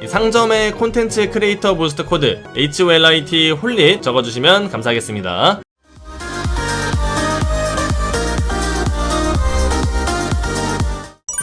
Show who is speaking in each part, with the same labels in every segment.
Speaker 1: 이 상점의 콘텐츠 크리에이터 부스트 코드 HOLIT 홀릿 적어주시면 감사하겠습니다.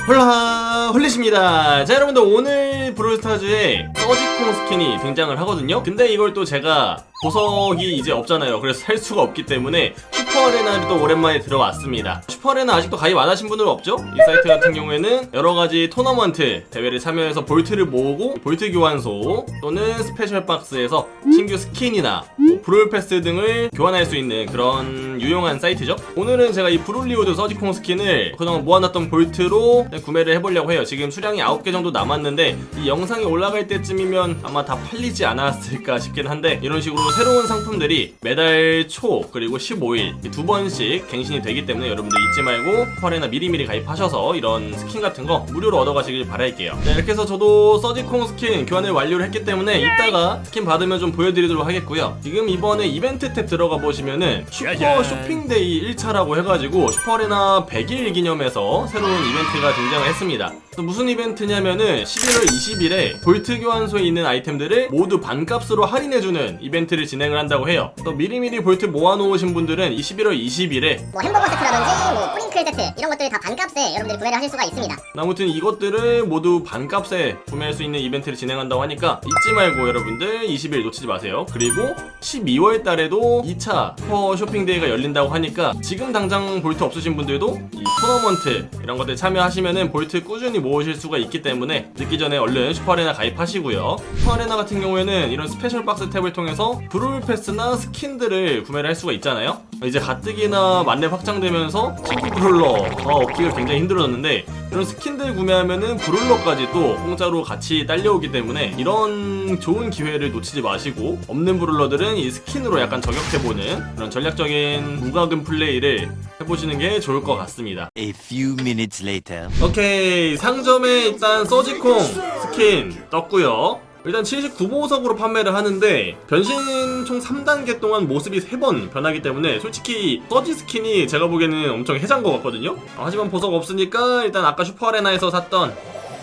Speaker 1: 홀라 홀릿입니다. 자 여러분들 오늘 브롤스타즈에 서지콩 스킨이 등장을 하거든요. 근데 이걸 또 제가 보석이 이제 없잖아요. 그래서 살 수가 없기 때문에 슈퍼아레나를 또 오랜만에 들어왔습니다. 슈퍼아레나 아직도 가입 안 하신 분들은 없죠? 이 사이트 같은 경우에는 여러 가지 토너먼트 대회를 참여해서 볼트를 모으고 볼트 교환소 또는 스페셜 박스에서 신규 스킨이나 뭐 브롤 패스 등을 교환할 수 있는 그런 유용한 사이트죠. 오늘은 제가 이 브롤리우드 서지콩 스킨을 그동안 모아놨던 볼트로 구매를 해보려고 해요. 지금 수량이 9개 정도 남았는데 이 영상이 올라갈 때쯤이면 아마 다 팔리지 않았을까 싶긴 한데 이런 식으로 새로운 상품들이 매달 초 그리고 15일 두 번씩 갱신이 되기 때문에 여러분들 잊지 말고 퍼레나 미리미리 가입하셔서 이런 스킨 같은 거 무료로 얻어가시길 바랄게요. 네, 이렇게 해서 저도 서지콩 스킨 교환을 완료를 했기 때문에 이따가 스킨 받으면 좀 보여드리도록 하겠고요. 지금 이번에 이벤트 탭 들어가 보시면은 슈퍼 쇼핑데이 1차라고 해가지고 슈퍼레나 100일 기념해서 새로운 이벤트가 등장을 했습니다. 또 무슨 이벤트냐면은 11월 20일에 볼트 교환소에 있는 아이템들을 모두 반값으로 할인해주는 이벤트를 진행을 한다고 해요. 또 미리미리 볼트 모아놓으신 분들은 이 11월 20일에
Speaker 2: 뭐 햄버거 세트라든지 뭐 프링클 세트 이런 것들이 다 반값에 여러분들이 구매를 하실 수가 있습니다.
Speaker 1: 아무튼 이것들을 모두 반값에 구매할 수 있는 이벤트를 진행한다고 하니까 잊지 말고 여러분들 20일 놓치지 마세요. 그리고 12월 달에도 2차 슈퍼 쇼핑데이가 열린다고 하니까 지금 당장 볼트 없으신 분들도 이 토너먼트 이런 것들 참여하시면은 볼트 꾸준히 모으실 수가 있기 때문에 늦기 전에 얼른 슈퍼아레나 가입하시고요. 슈퍼아레나 같은 경우에는 이런 스페셜 박스 탭을 통해서 브롤 패스나 스킨들을 구매를 할 수가 있잖아요. 이제 가뜩이나 만렙 확장되면서 신규 브롤러가 얻기가 굉장히 힘들어졌는데 이런 스킨들 구매하면은 브롤러까지 또 공짜로 같이 딸려오기 때문에 이런 좋은 기회를 놓치지 마시고 없는 브롤러들은 이 스킨으로 약간 저격해보는 그런 전략적인 무과금 플레이를 해보시는 게 좋을 것 같습니다.
Speaker 3: A few minutes later.
Speaker 1: 오케이 상점에 일단 서지콩 스킨 떴고요 일단 79보석으로 판매를 하는데 변신 총 3단계 동안 모습이 3번 변하기 때문에 솔직히 서지 스킨이 제가 보기에는 엄청 해잔 것 같거든요. 아, 하지만 보석 없으니까 일단 아까 슈퍼아레나에서 샀던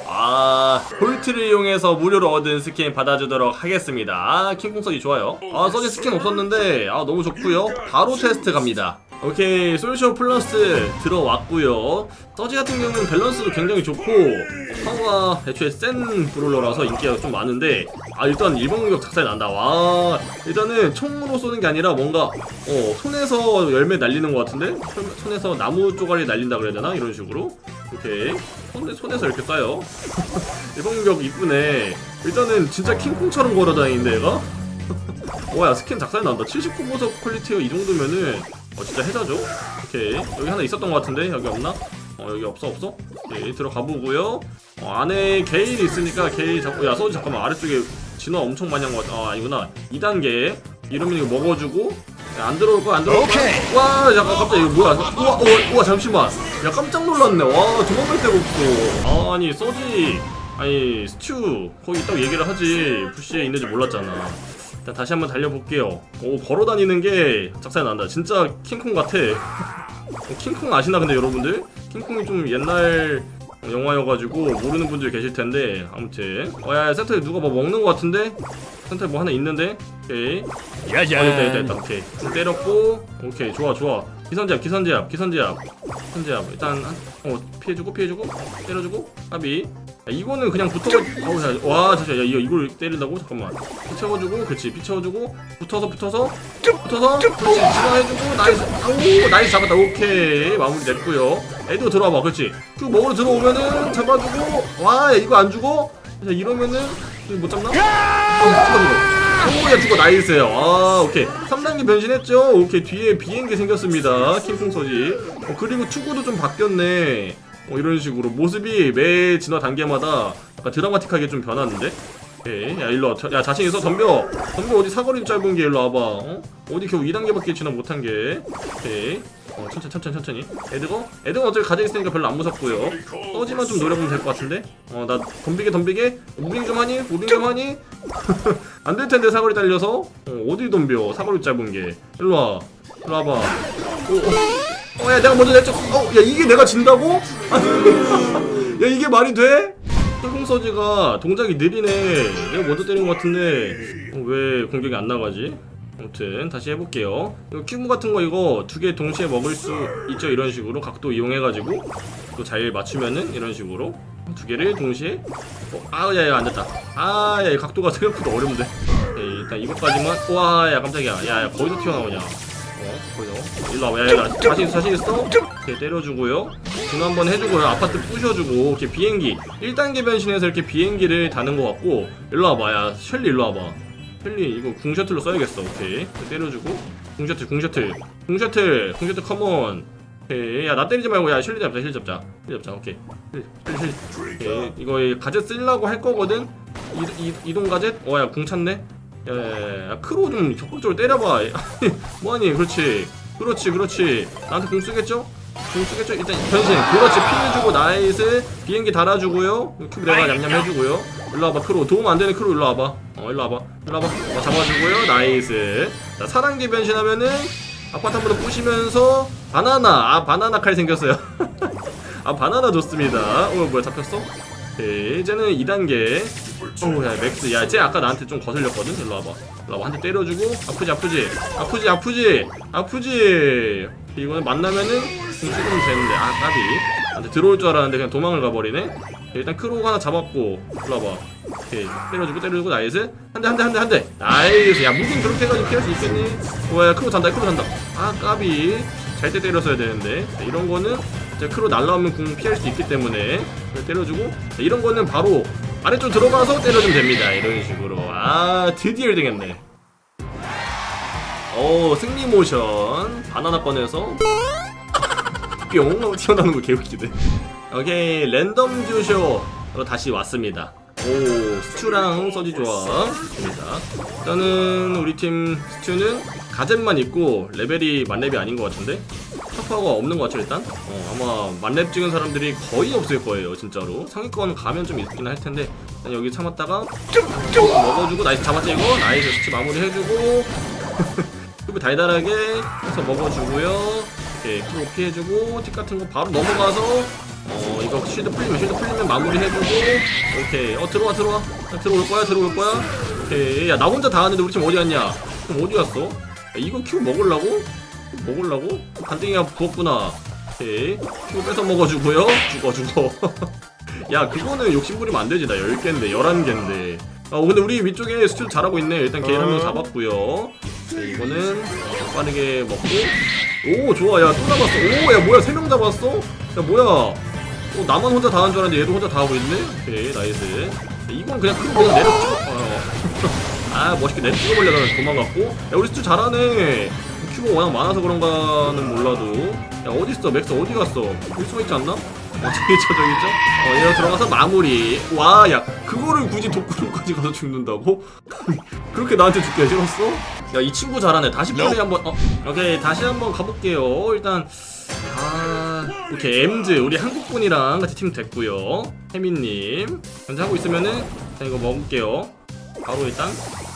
Speaker 1: 아 볼트를 이용해서 무료로 얻은 스킨 받아주도록 하겠습니다. 아 킹콩 서지 좋아요. 아 서지 스킨 없었는데 아 너무 좋고요. 바로 테스트 갑니다 오케이 솔쇼 플러스 들어왔고요. 서지 같은 경우는 밸런스도 굉장히 좋고 파워가 애초에 센 브롤러라서 인기가 좀 많은데 아 일단 일본 공격 작살 난다. 와 일단은 총으로 쏘는 게 아니라 뭔가 어 손에서 열매 날리는 것 같은데? 손, 손에서 나무 쪼가리 날린다 그래야 되나? 이런 식으로. 오케이. 손에, 손에서 이렇게 쏴요. 일본 공격 이쁘네. 일단은 진짜 킹콩처럼 걸어다니는데 얘가? 와야 스킨 작살 난다. 79보석 퀄리티가 이 정도면은 어 진짜 해자죠? 오케이. 여기 하나 있었던 것 같은데? 여기 없나? 어 여기 없어 없어? 오케이 들어가 보고요. 어, 안에 게일이 있으니까 게일 잡고 야 소주 잠깐만. 아래쪽에 진화 엄청 많이 한 것 같아. 아 아니구나. 2단계. 이러면 이거 먹어주고. 야, 안 들어올 거야 안 들어올 거야? 와 잠깐 갑자기 이거 뭐야? 우와 우와, 우와 잠시만. 야 깜짝 놀랐네. 와 도망갈 데가 없어. 아니 소지. 아니 스튜. 거기 있다고 얘기를 하지. 부시에 있는지 몰랐잖아 일단 다시 한번 달려볼게요. 오 걸어다니는 게 작살 난다. 진짜 킹콩 같아. 어, 킹콩 아시나 근데 여러분들? 킹콩이 좀 옛날 영화여가지고 모르는 분들 계실 텐데 아무튼 어야 센터에 누가 뭐 먹는 것 같은데? 센터에 뭐 하나 있는데? 오케이 어 됐다 됐다 됐다 오케이 좀 때렸고 오케이 좋아 좋아 기선제압 기선제압 기선제압 기선제압 일단 한, 어 피해주고 피해주고 때려주고 까비 야, 이거는 그냥 붙어가 어우 야, 와 진짜 야 이거 이걸 때린다고? 잠깐만. 피 채워주고 그렇지 피 채워주고 붙어서 붙어서 붙어서 그렇지 지나해주고 나이스 오 나이스 잡았다. 오케이. 마무리 됐고요. 애도 들어와봐 그렇지. 쭉 먹으러 들어오면은 잡아주고 와 야, 이거 안 죽어? 자 이러면은 못 잡나? 어 죽어 죽어 오야 죽어. 나이스요 아 오케이. 3단계 변신했죠? 오케이. 뒤에 비행기 생겼습니다. 킹콩 서지. 어, 그리고 투구도 좀 바뀌었네 어, 이런 식으로 모습이 매 진화 단계마다 약간 드라마틱하게 좀 변하는데? 오케이 야 일로 와. 자- 야 자신 있어? 덤벼. 덤벼. 어디 사거리 짧은 게 일로 와봐. 어? 어디 겨우 2단계밖에 진화 못한 게. 오케이. 어, 천천히 천천히 천천히. 에드거? 에드거 어차피 가지고 있으니까 별로 안 무섭고요. 떠지만 좀 노려보면 될 것 같은데? 어 나 덤비게 덤비게. 무빙 좀 하니? 무빙 좀 하니? 안 될 텐데 사거리 달려서? 어, 어디 덤벼? 사거리 짧은 게. 일로 와. 일로 와봐. 오, 오. 어, 야, 내가 먼저 냈죠. 어, 야, 이게 내가 진다고? 야, 이게 말이 돼? 철공 서지가 동작이 느리네. 내가 먼저 때린 것 같은데. 어, 왜 공격이 안 나가지? 아무튼 다시 해볼게요. 이거 큐브 같은 거 이거 두 개 동시에 먹을 수 있죠 이런 식으로? 각도 이용해가지고. 또 잘 맞추면은 이런 식으로. 두 개를 동시에. 어, 아우 야야 안됐다. 아야 각도가 생각보다 어렵네 네, 일단 이것까지만. 와야 깜짝이야. 야 야 거기서 튀어나오냐 어 거기서 일로 와봐. 야야 나 자신 있어 자신 있어? 이렇게 때려주고요. 준 한번 해주고요. 아파트 부셔주고 이렇게 비행기. 1단계 변신해서 이렇게 비행기를 다는 것 같고. 일로 와봐. 야 셸리 일로 와봐. 셸리 이거 궁 셔틀로 써야겠어. 오케이. 때려주고. 궁 셔틀 궁 셔틀. 궁 셔틀 궁 셔틀 컴온 오케이. 야 나 때리지 말고 야 셸리 잡자 셸리 잡자. 셸리 잡자 오케이. 셸리 셸리 오케이. 이거 가젯 쓰려고 할 거거든? 이, 이, 이동 가젯? 어 야 궁 찼네 야야야 크로 좀 적극적으로 때려봐. 뭐하니? 그렇지. 그렇지 그렇지. 나한테 공 쓰겠죠? 공 쓰겠죠? 일단 변신. 그렇지. 피해 주고 나이스. 비행기 달아주고요. 큐브 내가 냠냠 해주고요. 일로 와봐 크로 도움 안 되는 크로 일로 와봐. 어 일로 와봐. 일로 와봐. 어, 잡아주고요. 나이스. 자 사랑기 변신하면은 아파트 한 번 더 부시면서 바나나. 아 바나나 칼 생겼어요. 아 바나나 좋습니다. 어 뭐야 잡혔어? 오케이 이제는 2단계 어우 야 맥스. 야쟤 아까 나한테 좀 거슬렸거든? 일로 와봐. 일로 와봐. 한 대 때려주고. 아프지 아프지? 아프지 아프지? 아프지? 이거는 만나면은 공 찍으면 되는데. 아 까비. 나한테 들어올 줄 알았는데 그냥 도망을 가버리네. 일단 크로우 하나 잡았고. 일로 와봐. 오케이. 때려주고 때려주고. 나이스. 한 대 한 대 한 대 한 대. 나이스. 야 무빙 그렇게 해가지고 피할 수 있겠니? 와야 크로우 잔다 크로우 잔다. 아 까비. 잘 때 때렸어야 되는데. 자, 이런 거는 크로 날라오면 궁 피할 수 있기 때문에. 그걸 때려주고. 자, 이런 거는 바로 아래쪽 들어가서 때려주면 됩니다. 이런 식으로. 아 드디어 1등 했네. 오 승리 모션. 바나나 꺼내서 뿅! 하고 튀어나오는 거 개웃기네. 오케이 랜덤 듀쇼로 다시 왔습니다. 오 스튜랑 서지 조합입니다. 일단은 우리 팀 스튜는 가젯만 있고 레벨이 만렙이 아닌 것 같은데 터프가 없는 것 같죠 일단? 어, 아마 만렙 찍은 사람들이 거의 없을 거예요 진짜로. 상위권 가면 좀 있긴 할 텐데 일단 여기 참았다가 먹어주고 나이스 잡았지 이거? 나이스 스튜 마무리 해주고. 큐브 달달하게 해서 먹어주고요. 이렇게 큐브 피해주고 틱 같은 거 바로 넘어가서 어 이거 쉴드 풀리면 쉴드 풀리면 마무리 해주고. 오케이. 어 들어와 들어와. 야, 들어올 거야 들어올 거야. 오케이. 야 나 혼자 다 하는데 우리 팀 어디 갔냐? 그럼 어디 갔어? 야, 이거 큐브 먹으려고 먹으려고? 간땡이가 부었구나. 오케이. 큐브 뺏어 먹어주고요. 죽어 죽어. 야 그거는 욕심부리면 안 되지. 나 10개인데 11개인데. 어 근데 우리 위쪽에 스튜 잘하고 있네. 일단 개인 한 명 잡았고요. 네, 이거는 어, 빠르게 먹고. 오 좋아. 야 또 잡았어. 오 야 뭐야. 세명 잡았어? 야 뭐야. 어 나만 혼자 다 한 줄 알았는데 얘도 혼자 다 하고 있네? 오케이 나이스. 이건 그냥 큰 그냥 내려 찍어 어. 아 멋있게 내려 찍어버려다 도망갔고. 야 우리 스튜 잘하네. 큐가 워낙 많아서 그런가는 몰라도. 야 어딨어? 맥스 어디 갔어? 여기 숨어있지 않나? 어 저기 있죠 어 얘가 들어가서 마무리. 와 야 그거를 굳이 독구름까지 가서 죽는다고? 그렇게 나한테 죽기가 싫었어? 야 이 친구 잘하네. 다시 플레이 한번 어 오케이. 다시 한번 가볼게요. 일단 아 오케이 엠즈 우리 한국분이랑 같이 팀 됐고요. 혜민님. 현재 하고 있으면은 자 이거 먹을게요. 바로 일단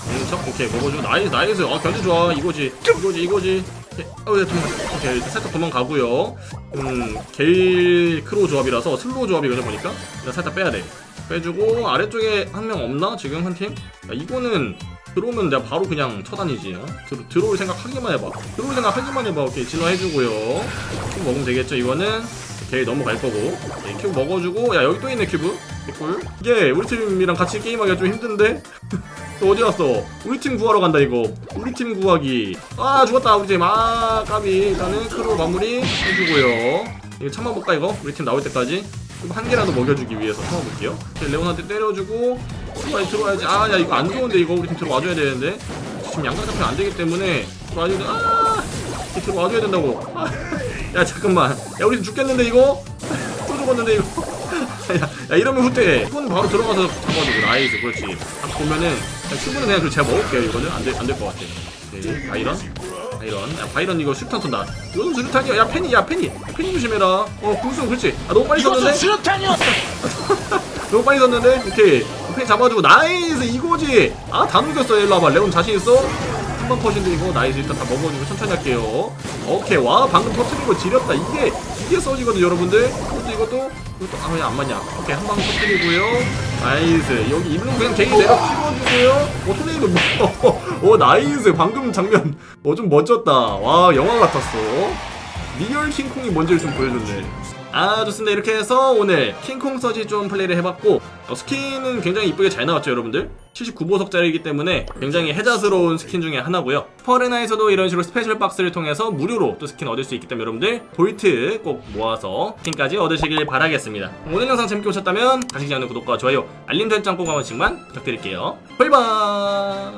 Speaker 1: 먹는 척 오케이 먹어주고. 나이스 나이스. 아 견제 좋아. 이거지. 이거지 이거지. 오케이 어, 야, 도망, 오케이. 일단 살짝 도망가고요. 음 게일 크로우 조합이라서 슬로우 조합이거든 보니까 살짝 빼야 돼. 빼주고 아래쪽에 한 명 없나? 지금 한 팀? 야, 이거는 들어오면 내가 바로 그냥 쳐다니지. 어? 들, 들어올 생각 하기만 해봐. 들어올 생각 하기만 해봐. 오케이 진화 해주고요. 큐 먹으면 되겠죠 이거는 오케이 넘어갈 거고. 오케이, 큐 먹어주고. 야 여기 또 있네 큐브. 개꿀. 이게 우리 팀이랑 같이 게임하기가 좀 힘든데? 또 어디 갔어? 우리 팀 구하러 간다 이거. 우리 팀 구하기. 아 죽었다 우리 팀아 까비. 일단은 크로 마무리 해주고요. 이거 참아볼까 이거? 우리 팀 나올 때까지? 좀 한 개라도 먹여주기 위해서 참아볼게요. 레온한테 때려주고 들어와야지 들어와야지. 아 야 이거 안 좋은데 이거 우리 팀 들어와줘야 되는데. 지금 양각 잡히면 안 되기 때문에 들어와줘야 돼. 아! 이렇게 들어와줘야 된다고. 아, 야 잠깐만. 야 우리 팀 죽겠는데 이거? 또 죽었는데 이거? 야, 야 이러면 후퇴해. 이건 바로 들어가서 잡아주고 나이스 그렇지. 딱 보면은 야, 충분히 그냥 그 제가 먹을게요 이거는. 안될안될 것 같아. 오케이 바이런. 바이런. 야 바이런 이거 수류탄 쏜다. 이거는 수류탄이야. 야 팬이 야 팬이 팬이 조심해라. 어 궁수 그렇지. 아 너무 빨리 쐈는데? 너무 빨리 섰는데? 오케이 팬 잡아주고 나이스 이거지! 아 다 녹였어 일로 와봐. 레온 자신 있어? 한번 퍼진데 이거 나이스. 일단 다 먹어주고 천천히 할게요. 오케이. 와 방금 터트린 거 지렸다. 이게 이게 서지거든 여러분들. 이것도 이것도 이것도 아 그냥 안 맞냐? 오케이. 한 방 터뜨리고요. 나이스. 여기 입는 그냥 개인 내려 찍어주고요. 어 토네이도 뭐 어, 나이스. 방금 장면 어 좀 멋졌다. 와 영화 같았어. 리얼 킹콩이 뭔지를 좀 보여줬네 아 좋습니다. 이렇게 해서 오늘 킹콩 서지 좀 플레이를 해봤고 어, 스킨은 굉장히 이쁘게 잘 나왔죠 여러분들? 79보석짜리이기 때문에 굉장히 해자스러운 스킨 중에 하나고요. 스퍼레나에서도 이런 식으로 스페셜 박스를 통해서 무료로 또 스킨 얻을 수 있기 때문에 여러분들 볼트 꼭 모아서 스킨까지 얻으시길 바라겠습니다. 오늘 영상 재밌게 보셨다면 가시지 않는 구독과 좋아요 알림 설정 꼭 한 번씩만 부탁드릴게요. 벌바